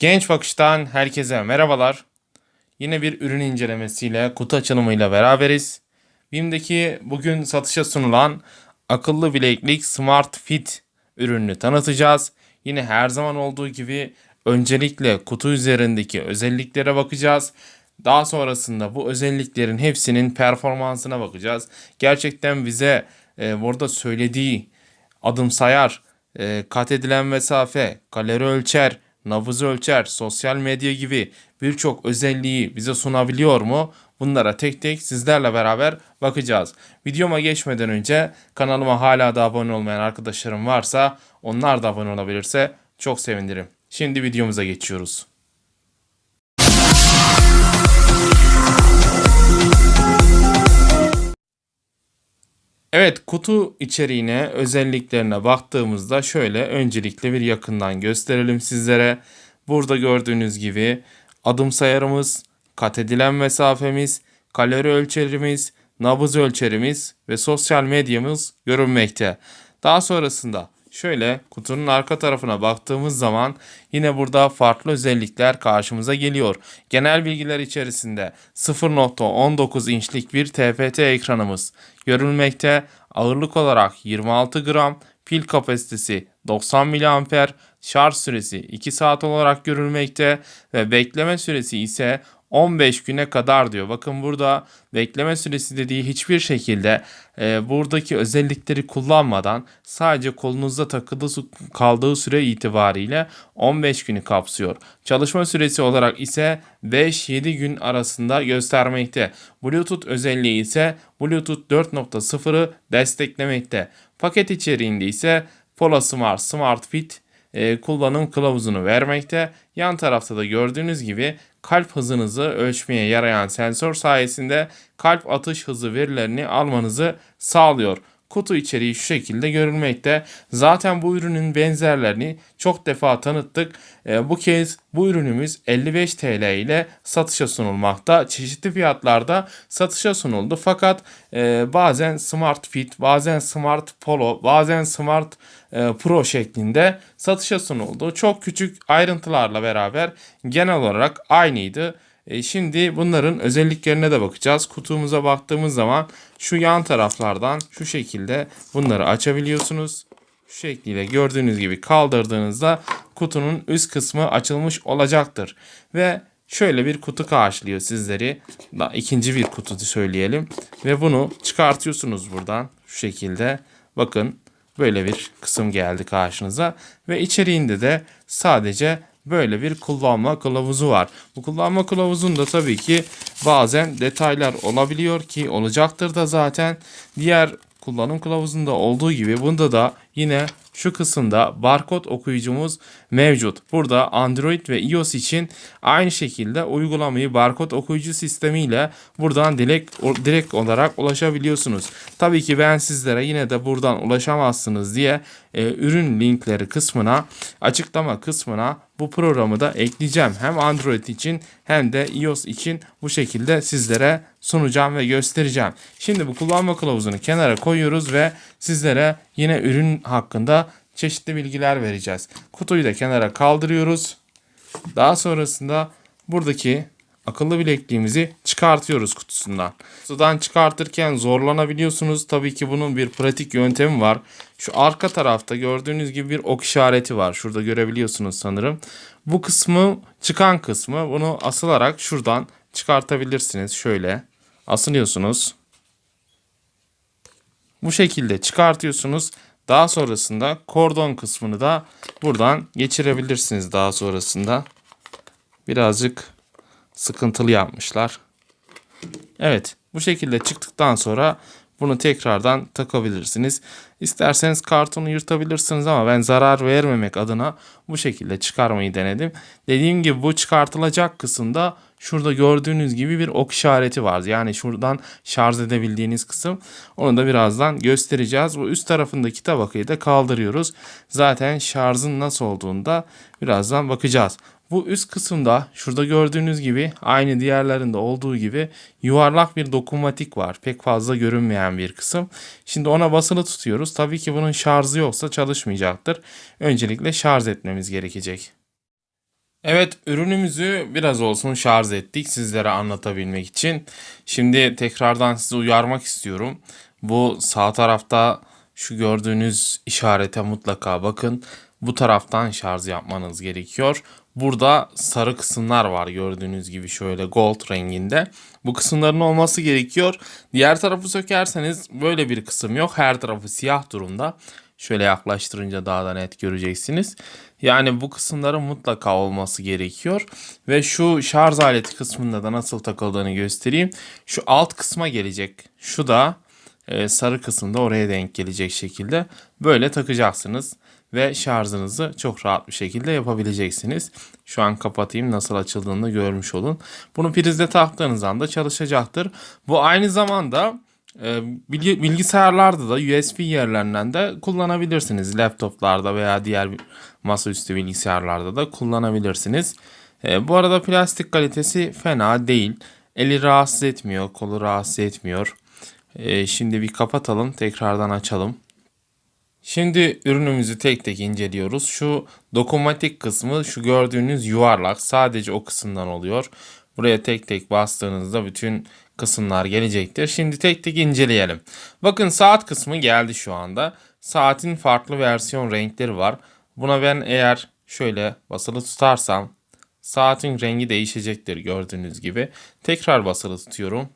Genç Bakış'tan herkese merhabalar. Yine bir ürün incelemesiyle, kutu açılımıyla beraberiz. BİM'deki bugün satışa sunulan akıllı bileklik Smart Fit ürününü tanıtacağız. Yine her zaman olduğu gibi öncelikle kutu üzerindeki özelliklere bakacağız. Daha sonrasında bu özelliklerin hepsinin performansına bakacağız. Gerçekten bize e, burada söylediği adım sayar, e, kat edilen mesafe, kalori ölçer, nabız ölçer, sosyal medya gibi birçok özelliği bize sunabiliyor mu? Bunlara tek tek sizlerle beraber bakacağız. Videoma geçmeden önce kanalıma hala da abone olmayan arkadaşlarım varsa onlar da abone olabilirse çok sevinirim. Şimdi videomuza geçiyoruz. Evet kutu içeriğine özelliklerine baktığımızda şöyle öncelikle bir yakından gösterelim sizlere. Burada gördüğünüz gibi adım sayarımız, kat edilen mesafemiz, kalori ölçerimiz, nabız ölçerimiz ve sosyal medyamız görünmekte. Daha sonrasında şöyle kutunun arka tarafına baktığımız zaman yine burada farklı özellikler karşımıza geliyor. Genel bilgiler içerisinde 0.19 inçlik bir TFT ekranımız görülmekte. Ağırlık olarak 26 gram, pil kapasitesi 90 mAh, şarj süresi 2 saat olarak görülmekte ve bekleme süresi ise 15 güne kadar diyor. Bakın burada bekleme süresi dediği hiçbir şekilde e, buradaki özellikleri kullanmadan sadece kolunuzda takılı kaldığı süre itibariyle 15 günü kapsıyor. Çalışma süresi olarak ise 5-7 gün arasında göstermekte. Bluetooth özelliği ise Bluetooth 4.0'ı desteklemekte. Paket içeriğinde ise Pola Smart Smart Fit e, kullanım kılavuzunu vermekte. Yan tarafta da gördüğünüz gibi kalp hızınızı ölçmeye yarayan sensör sayesinde kalp atış hızı verilerini almanızı sağlıyor. Kutu içeriği şu şekilde görülmekte. Zaten bu ürünün benzerlerini çok defa tanıttık. E, bu kez bu ürünümüz 55 TL ile satışa sunulmakta. Çeşitli fiyatlarda satışa sunuldu. Fakat e, bazen Smart Fit, bazen Smart Polo, bazen Smart e, Pro şeklinde satışa sunuldu. Çok küçük ayrıntılarla beraber genel olarak aynıydı. E, şimdi bunların özelliklerine de bakacağız. Kutumuza baktığımız zaman şu yan taraflardan şu şekilde bunları açabiliyorsunuz. Şu şekliyle gördüğünüz gibi kaldırdığınızda kutunun üst kısmı açılmış olacaktır. Ve şöyle bir kutu karşılıyor sizleri. Da ikinci bir kutu söyleyelim. Ve bunu çıkartıyorsunuz buradan şu şekilde. Bakın böyle bir kısım geldi karşınıza. Ve içeriğinde de sadece böyle bir kullanma kılavuzu var. Bu kullanma kılavuzunda tabii ki bazen detaylar olabiliyor ki olacaktır da zaten diğer kullanım kılavuzunda olduğu gibi bunda da yine şu kısımda barkod okuyucumuz mevcut. Burada Android ve iOS için aynı şekilde uygulamayı barkod okuyucu sistemiyle buradan direkt, direkt olarak ulaşabiliyorsunuz. Tabii ki ben sizlere yine de buradan ulaşamazsınız diye e, ürün linkleri kısmına açıklama kısmına bu programı da ekleyeceğim. Hem Android için hem de iOS için bu şekilde sizlere sunacağım ve göstereceğim. Şimdi bu kullanma kılavuzunu kenara koyuyoruz ve sizlere yine ürün hakkında çeşitli bilgiler vereceğiz. Kutuyu da kenara kaldırıyoruz. Daha sonrasında buradaki akıllı bilekliğimizi çıkartıyoruz kutusundan. Kutudan çıkartırken zorlanabiliyorsunuz. Tabii ki bunun bir pratik yöntemi var. Şu arka tarafta gördüğünüz gibi bir ok işareti var. Şurada görebiliyorsunuz sanırım. Bu kısmı çıkan kısmı bunu asılarak şuradan çıkartabilirsiniz. Şöyle asılıyorsunuz. Bu şekilde çıkartıyorsunuz. Daha sonrasında kordon kısmını da buradan geçirebilirsiniz daha sonrasında. Birazcık sıkıntılı yapmışlar. Evet bu şekilde çıktıktan sonra bunu tekrardan takabilirsiniz. İsterseniz kartonu yırtabilirsiniz ama ben zarar vermemek adına bu şekilde çıkarmayı denedim. Dediğim gibi bu çıkartılacak kısımda şurada gördüğünüz gibi bir ok işareti var. Yani şuradan şarj edebildiğiniz kısım. Onu da birazdan göstereceğiz. Bu üst tarafındaki tabakayı da kaldırıyoruz. Zaten şarjın nasıl olduğunda birazdan bakacağız. Bu üst kısımda şurada gördüğünüz gibi aynı diğerlerinde olduğu gibi yuvarlak bir dokunmatik var. Pek fazla görünmeyen bir kısım. Şimdi ona basılı tutuyoruz. Tabii ki bunun şarjı yoksa çalışmayacaktır. Öncelikle şarj etmemiz gerekecek. Evet ürünümüzü biraz olsun şarj ettik sizlere anlatabilmek için. Şimdi tekrardan sizi uyarmak istiyorum. Bu sağ tarafta şu gördüğünüz işarete mutlaka bakın. Bu taraftan şarj yapmanız gerekiyor. Burada sarı kısımlar var gördüğünüz gibi şöyle gold renginde. Bu kısımların olması gerekiyor. Diğer tarafı sökerseniz böyle bir kısım yok. Her tarafı siyah durumda. Şöyle yaklaştırınca daha da net göreceksiniz. Yani bu kısımların mutlaka olması gerekiyor. Ve şu şarj aleti kısmında da nasıl takıldığını göstereyim. Şu alt kısma gelecek. Şu da e, sarı kısımda oraya denk gelecek şekilde böyle takacaksınız ve şarjınızı çok rahat bir şekilde yapabileceksiniz. Şu an kapatayım nasıl açıldığını görmüş olun. Bunu prizde taktığınız anda çalışacaktır. Bu aynı zamanda bilgisayarlarda da USB yerlerinden de kullanabilirsiniz. Laptoplarda veya diğer masaüstü bilgisayarlarda da kullanabilirsiniz. E, bu arada plastik kalitesi fena değil. Eli rahatsız etmiyor, kolu rahatsız etmiyor. E, şimdi bir kapatalım, tekrardan açalım. Şimdi ürünümüzü tek tek inceliyoruz. Şu dokunmatik kısmı şu gördüğünüz yuvarlak sadece o kısımdan oluyor. Buraya tek tek bastığınızda bütün kısımlar gelecektir. Şimdi tek tek inceleyelim. Bakın saat kısmı geldi şu anda. Saatin farklı versiyon renkleri var. Buna ben eğer şöyle basılı tutarsam saatin rengi değişecektir gördüğünüz gibi. Tekrar basılı tutuyorum.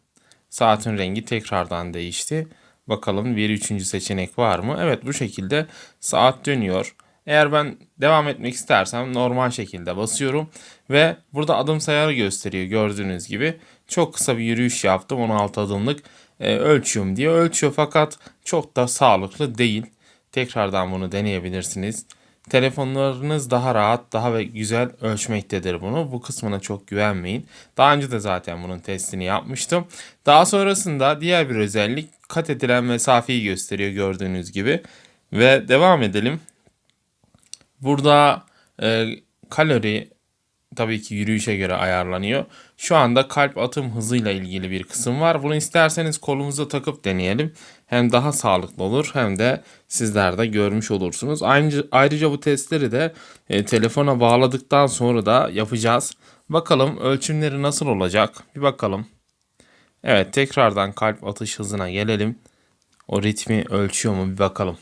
Saatin rengi tekrardan değişti. Bakalım bir üçüncü seçenek var mı? Evet bu şekilde saat dönüyor. Eğer ben devam etmek istersem normal şekilde basıyorum ve burada adım sayarı gösteriyor gördüğünüz gibi. Çok kısa bir yürüyüş yaptım 16 adımlık e, ölçüyorum diye ölçüyor fakat çok da sağlıklı değil. Tekrardan bunu deneyebilirsiniz. Telefonlarınız daha rahat, daha ve güzel ölçmektedir bunu. Bu kısmına çok güvenmeyin. Daha önce de zaten bunun testini yapmıştım. Daha sonrasında diğer bir özellik kat edilen mesafeyi gösteriyor gördüğünüz gibi. Ve devam edelim. Burada e, kalori tabii ki yürüyüşe göre ayarlanıyor. Şu anda kalp atım hızıyla ilgili bir kısım var. Bunu isterseniz kolumuza takıp deneyelim. Hem daha sağlıklı olur hem de sizler de görmüş olursunuz. Ayrıca, ayrıca bu testleri de e, telefona bağladıktan sonra da yapacağız. Bakalım ölçümleri nasıl olacak? Bir bakalım. Evet tekrardan kalp atış hızına gelelim. O ritmi ölçüyor mu bir bakalım.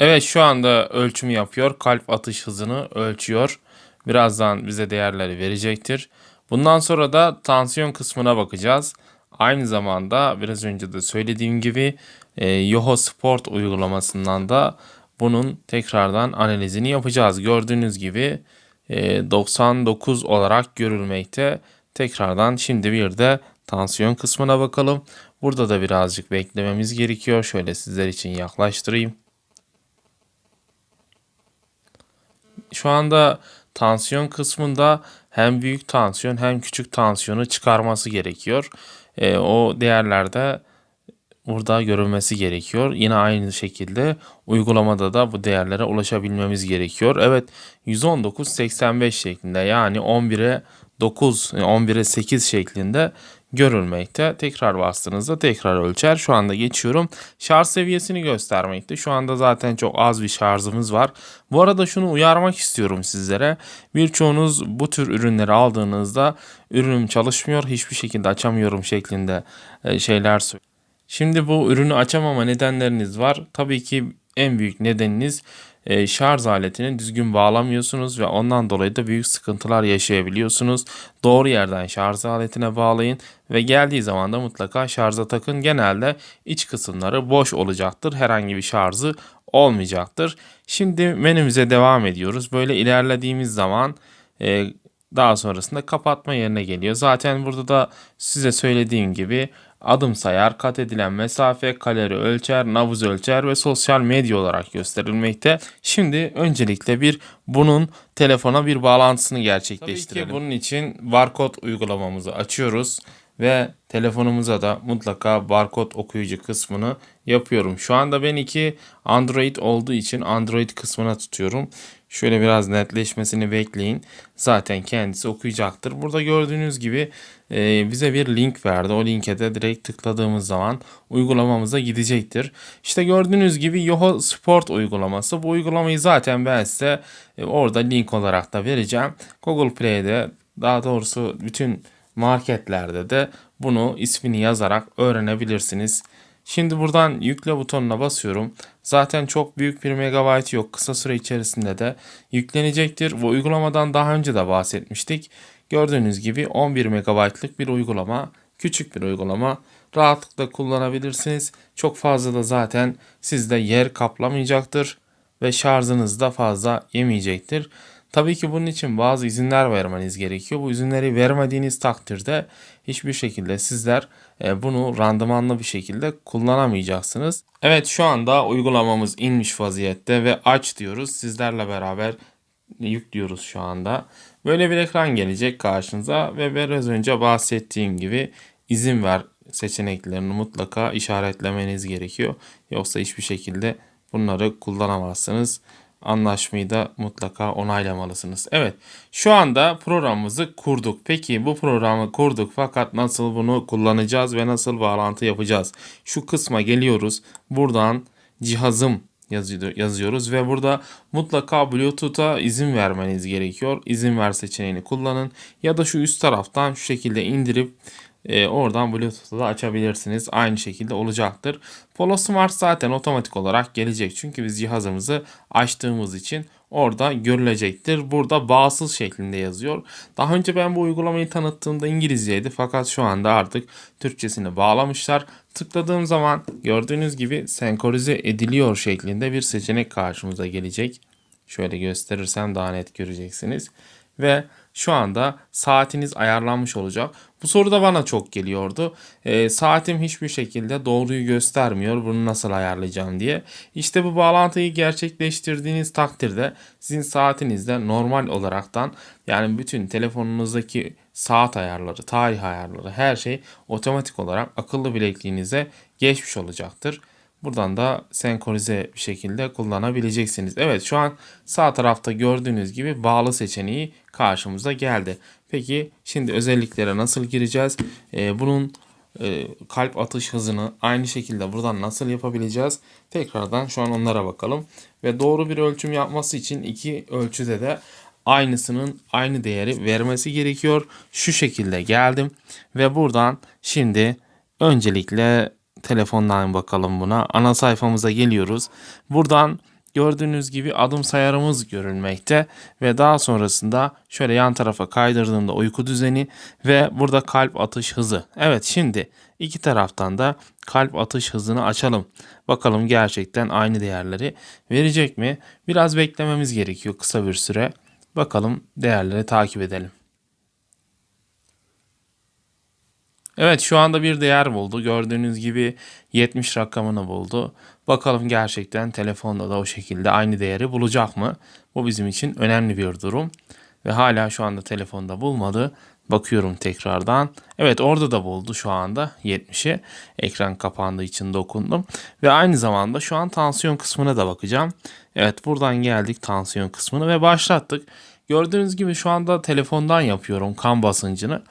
Evet şu anda ölçümü yapıyor. Kalp atış hızını ölçüyor. Birazdan bize değerleri verecektir. Bundan sonra da tansiyon kısmına bakacağız. Aynı zamanda biraz önce de söylediğim gibi e, Yoho Sport uygulamasından da bunun tekrardan analizini yapacağız. Gördüğünüz gibi e, 99 olarak görülmekte. Tekrardan şimdi bir de tansiyon kısmına bakalım. Burada da birazcık beklememiz gerekiyor. Şöyle sizler için yaklaştırayım. Şu anda tansiyon kısmında hem büyük tansiyon hem küçük tansiyonu çıkarması gerekiyor. E, o değerlerde burada görülmesi gerekiyor. Yine aynı şekilde uygulamada da bu değerlere ulaşabilmemiz gerekiyor. Evet 119.85 şeklinde yani 11'e 9, 11'e 8 şeklinde görülmekte. Tekrar bastığınızda tekrar ölçer. Şu anda geçiyorum. Şarj seviyesini göstermekte. Şu anda zaten çok az bir şarjımız var. Bu arada şunu uyarmak istiyorum sizlere. Birçoğunuz bu tür ürünleri aldığınızda ürünüm çalışmıyor, hiçbir şekilde açamıyorum şeklinde e, şeyler söylüyor. Şimdi bu ürünü açamama nedenleriniz var. Tabii ki en büyük nedeniniz e, şarj aletini düzgün bağlamıyorsunuz ve ondan dolayı da büyük sıkıntılar yaşayabiliyorsunuz. Doğru yerden şarj aletine bağlayın ve geldiği zaman da mutlaka şarja takın. Genelde iç kısımları boş olacaktır. Herhangi bir şarjı olmayacaktır. Şimdi menümüze devam ediyoruz. Böyle ilerlediğimiz zaman e, daha sonrasında kapatma yerine geliyor. Zaten burada da size söylediğim gibi adım sayar, kat edilen mesafe, kalori ölçer, nabız ölçer ve sosyal medya olarak gösterilmekte. Şimdi öncelikle bir bunun telefona bir bağlantısını gerçekleştirelim. Tabii ki bunun için barkod uygulamamızı açıyoruz ve telefonumuza da mutlaka barkod okuyucu kısmını yapıyorum. Şu anda ben iki Android olduğu için Android kısmına tutuyorum. Şöyle biraz netleşmesini bekleyin. Zaten kendisi okuyacaktır. Burada gördüğünüz gibi e, bize bir link verdi. O linke de direkt tıkladığımız zaman uygulamamıza gidecektir. İşte gördüğünüz gibi Yoho Sport uygulaması. Bu uygulamayı zaten ben size e, orada link olarak da vereceğim. Google Play'de daha doğrusu bütün marketlerde de bunu ismini yazarak öğrenebilirsiniz. Şimdi buradan yükle butonuna basıyorum. Zaten çok büyük bir megabayt yok. Kısa süre içerisinde de yüklenecektir. Bu uygulamadan daha önce de bahsetmiştik. Gördüğünüz gibi 11 megabaytlık bir uygulama. Küçük bir uygulama. Rahatlıkla kullanabilirsiniz. Çok fazla da zaten sizde yer kaplamayacaktır. Ve şarjınız da fazla yemeyecektir. Tabii ki bunun için bazı izinler vermeniz gerekiyor. Bu izinleri vermediğiniz takdirde hiçbir şekilde sizler e, bunu randımanlı bir şekilde kullanamayacaksınız. Evet şu anda uygulamamız inmiş vaziyette ve aç diyoruz. Sizlerle beraber yüklüyoruz şu anda. Böyle bir ekran gelecek karşınıza ve biraz önce bahsettiğim gibi izin ver seçeneklerini mutlaka işaretlemeniz gerekiyor. Yoksa hiçbir şekilde bunları kullanamazsınız anlaşmayı da mutlaka onaylamalısınız. Evet şu anda programımızı kurduk. Peki bu programı kurduk fakat nasıl bunu kullanacağız ve nasıl bağlantı yapacağız? Şu kısma geliyoruz. Buradan cihazım yazıyoruz ve burada mutlaka Bluetooth'a izin vermeniz gerekiyor. İzin ver seçeneğini kullanın ya da şu üst taraftan şu şekilde indirip e, oradan Bluetooth'u da açabilirsiniz. Aynı şekilde olacaktır. Polo Smart zaten otomatik olarak gelecek. Çünkü biz cihazımızı açtığımız için orada görülecektir. Burada bağımsız şeklinde yazıyor. Daha önce ben bu uygulamayı tanıttığımda İngilizceydi fakat şu anda artık Türkçesini bağlamışlar. Tıkladığım zaman gördüğünüz gibi senkronize ediliyor şeklinde bir seçenek karşımıza gelecek. Şöyle gösterirsem daha net göreceksiniz. Ve şu anda saatiniz ayarlanmış olacak. Bu soru da bana çok geliyordu. E, saatim hiçbir şekilde doğruyu göstermiyor. Bunu nasıl ayarlayacağım diye. İşte bu bağlantıyı gerçekleştirdiğiniz takdirde sizin saatinizde normal olaraktan yani bütün telefonunuzdaki saat ayarları, tarih ayarları her şey otomatik olarak akıllı bilekliğinize geçmiş olacaktır. Buradan da senkronize bir şekilde kullanabileceksiniz. Evet şu an sağ tarafta gördüğünüz gibi bağlı seçeneği karşımıza geldi. Peki şimdi özelliklere nasıl gireceğiz? Ee, bunun e, kalp atış hızını aynı şekilde buradan nasıl yapabileceğiz? Tekrardan şu an onlara bakalım. Ve doğru bir ölçüm yapması için iki ölçüde de aynısının aynı değeri vermesi gerekiyor. Şu şekilde geldim ve buradan şimdi öncelikle telefondan bakalım buna. Ana sayfamıza geliyoruz. Buradan gördüğünüz gibi adım sayarımız görülmekte ve daha sonrasında şöyle yan tarafa kaydırdığımda uyku düzeni ve burada kalp atış hızı. Evet şimdi iki taraftan da kalp atış hızını açalım. Bakalım gerçekten aynı değerleri verecek mi? Biraz beklememiz gerekiyor kısa bir süre. Bakalım değerleri takip edelim. Evet şu anda bir değer buldu. Gördüğünüz gibi 70 rakamını buldu. Bakalım gerçekten telefonda da o şekilde aynı değeri bulacak mı? Bu bizim için önemli bir durum. Ve hala şu anda telefonda bulmadı. Bakıyorum tekrardan. Evet orada da buldu şu anda 70'i. Ekran kapandığı için dokundum. Ve aynı zamanda şu an tansiyon kısmına da bakacağım. Evet buradan geldik tansiyon kısmını ve başlattık. Gördüğünüz gibi şu anda telefondan yapıyorum kan basıncını.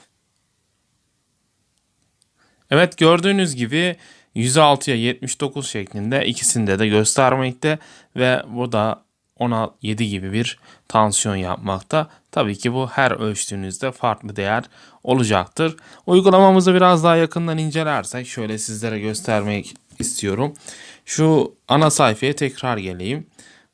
Evet gördüğünüz gibi 106'ya 79 şeklinde ikisinde de göstermekte ve bu da ona 7 gibi bir tansiyon yapmakta. Tabii ki bu her ölçtüğünüzde farklı değer olacaktır. Uygulamamızı biraz daha yakından incelersek şöyle sizlere göstermek istiyorum. Şu ana sayfaya tekrar geleyim.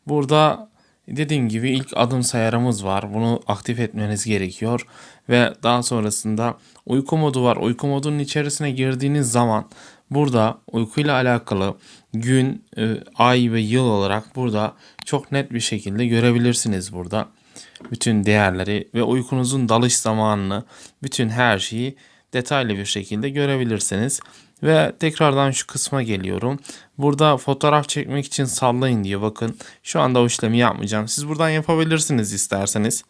Burada dediğim gibi ilk adım sayarımız var. Bunu aktif etmeniz gerekiyor ve daha sonrasında uyku modu var. Uyku modunun içerisine girdiğiniz zaman burada uykuyla alakalı gün, e, ay ve yıl olarak burada çok net bir şekilde görebilirsiniz burada. Bütün değerleri ve uykunuzun dalış zamanını, bütün her şeyi detaylı bir şekilde görebilirsiniz. Ve tekrardan şu kısma geliyorum. Burada fotoğraf çekmek için sallayın diye bakın. Şu anda o işlemi yapmayacağım. Siz buradan yapabilirsiniz isterseniz.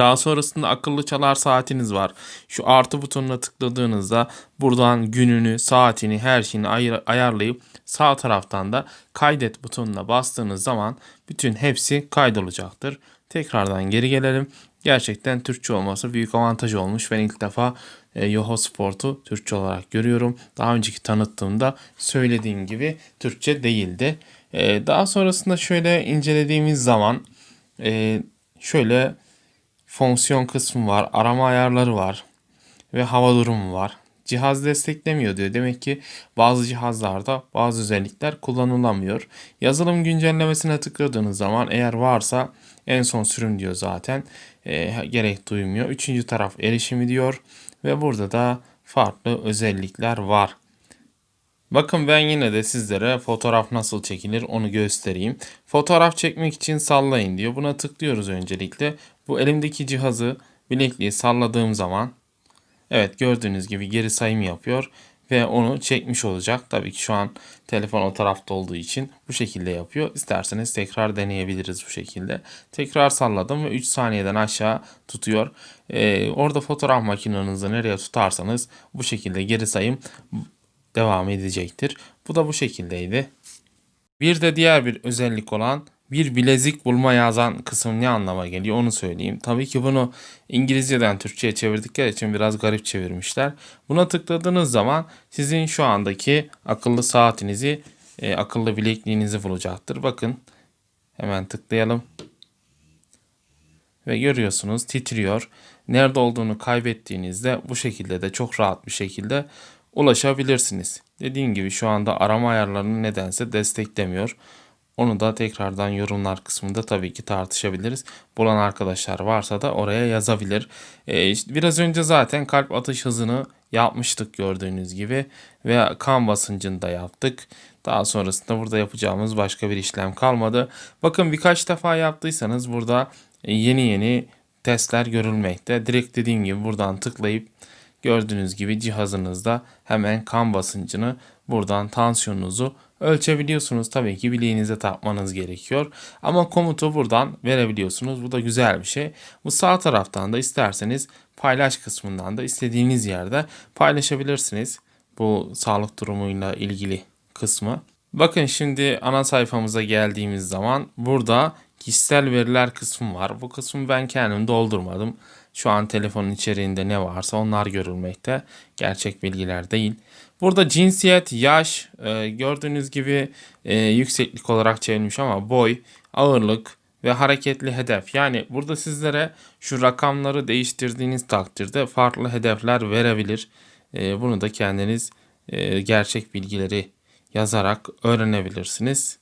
Daha sonrasında akıllı çalar saatiniz var. Şu artı butonuna tıkladığınızda buradan gününü, saatini, her şeyini ayır- ayarlayıp sağ taraftan da kaydet butonuna bastığınız zaman bütün hepsi kaydolacaktır. Tekrardan geri gelelim. Gerçekten Türkçe olması büyük avantaj olmuş. Ben ilk defa e, Yoho Sport'u Türkçe olarak görüyorum. Daha önceki tanıttığımda söylediğim gibi Türkçe değildi. E, daha sonrasında şöyle incelediğimiz zaman e, şöyle fonksiyon kısmı var, arama ayarları var ve hava durumu var. Cihaz desteklemiyor diyor. Demek ki bazı cihazlarda bazı özellikler kullanılamıyor. Yazılım güncellemesine tıkladığınız zaman eğer varsa en son sürüm diyor zaten. E, gerek duymuyor. Üçüncü taraf erişimi diyor ve burada da farklı özellikler var. Bakın ben yine de sizlere fotoğraf nasıl çekilir onu göstereyim. Fotoğraf çekmek için sallayın diyor. Buna tıklıyoruz öncelikle. Bu elimdeki cihazı bilekliği salladığım zaman evet gördüğünüz gibi geri sayım yapıyor ve onu çekmiş olacak. Tabii ki şu an telefon o tarafta olduğu için bu şekilde yapıyor. İsterseniz tekrar deneyebiliriz bu şekilde. Tekrar salladım ve 3 saniyeden aşağı tutuyor. Ee, orada fotoğraf makinenizi nereye tutarsanız bu şekilde geri sayım devam edecektir. Bu da bu şekildeydi. Bir de diğer bir özellik olan bir bilezik bulma yazan kısım ne anlama geliyor onu söyleyeyim. Tabii ki bunu İngilizceden Türkçe'ye çevirdikleri için biraz garip çevirmişler. Buna tıkladığınız zaman sizin şu andaki akıllı saatinizi, e, akıllı bilekliğinizi bulacaktır. Bakın hemen tıklayalım. Ve görüyorsunuz titriyor. Nerede olduğunu kaybettiğinizde bu şekilde de çok rahat bir şekilde ulaşabilirsiniz. Dediğim gibi şu anda arama ayarlarını nedense desteklemiyor. Onu da tekrardan yorumlar kısmında tabii ki tartışabiliriz. Bulan arkadaşlar varsa da oraya yazabilir. Ee, işte biraz önce zaten kalp atış hızını yapmıştık gördüğünüz gibi. Ve kan basıncını da yaptık. Daha sonrasında burada yapacağımız başka bir işlem kalmadı. Bakın birkaç defa yaptıysanız burada yeni yeni testler görülmekte. Direkt dediğim gibi buradan tıklayıp Gördüğünüz gibi cihazınızda hemen kan basıncını buradan tansiyonunuzu ölçebiliyorsunuz. Tabii ki bileğinize takmanız gerekiyor. Ama komutu buradan verebiliyorsunuz. Bu da güzel bir şey. Bu sağ taraftan da isterseniz paylaş kısmından da istediğiniz yerde paylaşabilirsiniz. Bu sağlık durumuyla ilgili kısmı. Bakın şimdi ana sayfamıza geldiğimiz zaman burada kişisel veriler kısmı var. Bu kısmı ben kendim doldurmadım. Şu an telefonun içeriğinde ne varsa onlar görülmekte. Gerçek bilgiler değil. Burada cinsiyet, yaş e, gördüğünüz gibi e, yükseklik olarak çevrilmiş ama boy, ağırlık ve hareketli hedef. Yani burada sizlere şu rakamları değiştirdiğiniz takdirde farklı hedefler verebilir. E, bunu da kendiniz e, gerçek bilgileri yazarak öğrenebilirsiniz.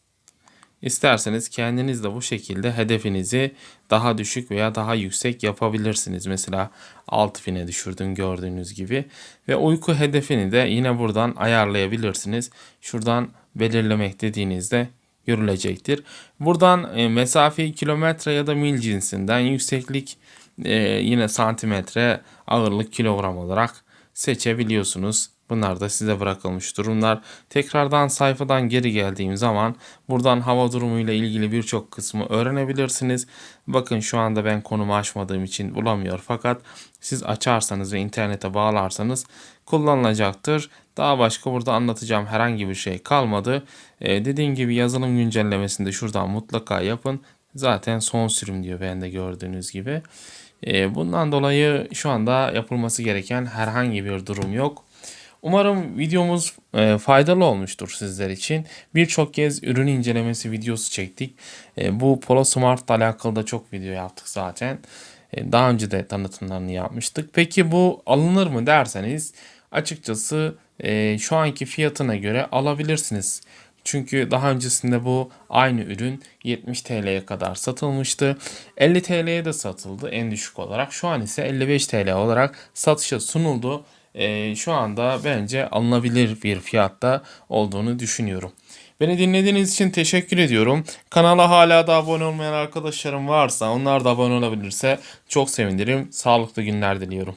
İsterseniz kendiniz de bu şekilde hedefinizi daha düşük veya daha yüksek yapabilirsiniz. Mesela 6000'e düşürdüm gördüğünüz gibi. Ve uyku hedefini de yine buradan ayarlayabilirsiniz. Şuradan belirlemek dediğinizde görülecektir. Buradan e, mesafe kilometre ya da mil cinsinden yükseklik e, yine santimetre ağırlık kilogram olarak seçebiliyorsunuz. Bunlar da size bırakılmış durumlar. Tekrardan sayfadan geri geldiğim zaman buradan hava durumuyla ilgili birçok kısmı öğrenebilirsiniz. Bakın şu anda ben konumu açmadığım için bulamıyor fakat siz açarsanız ve internete bağlarsanız kullanılacaktır. Daha başka burada anlatacağım herhangi bir şey kalmadı. Ee, dediğim gibi yazılım güncellemesinde şuradan mutlaka yapın. Zaten son sürüm diyor bende gördüğünüz gibi. Ee, bundan dolayı şu anda yapılması gereken herhangi bir durum yok. Umarım videomuz e, faydalı olmuştur sizler için. Birçok kez ürün incelemesi videosu çektik. E, bu Polo Smart ile alakalı da çok video yaptık zaten. E, daha önce de tanıtımlarını yapmıştık. Peki bu alınır mı derseniz açıkçası e, şu anki fiyatına göre alabilirsiniz. Çünkü daha öncesinde bu aynı ürün 70 TL'ye kadar satılmıştı. 50 TL'ye de satıldı en düşük olarak. Şu an ise 55 TL olarak satışa sunuldu e, şu anda bence alınabilir bir fiyatta olduğunu düşünüyorum. Beni dinlediğiniz için teşekkür ediyorum. Kanala hala da abone olmayan arkadaşlarım varsa onlar da abone olabilirse çok sevinirim. Sağlıklı günler diliyorum.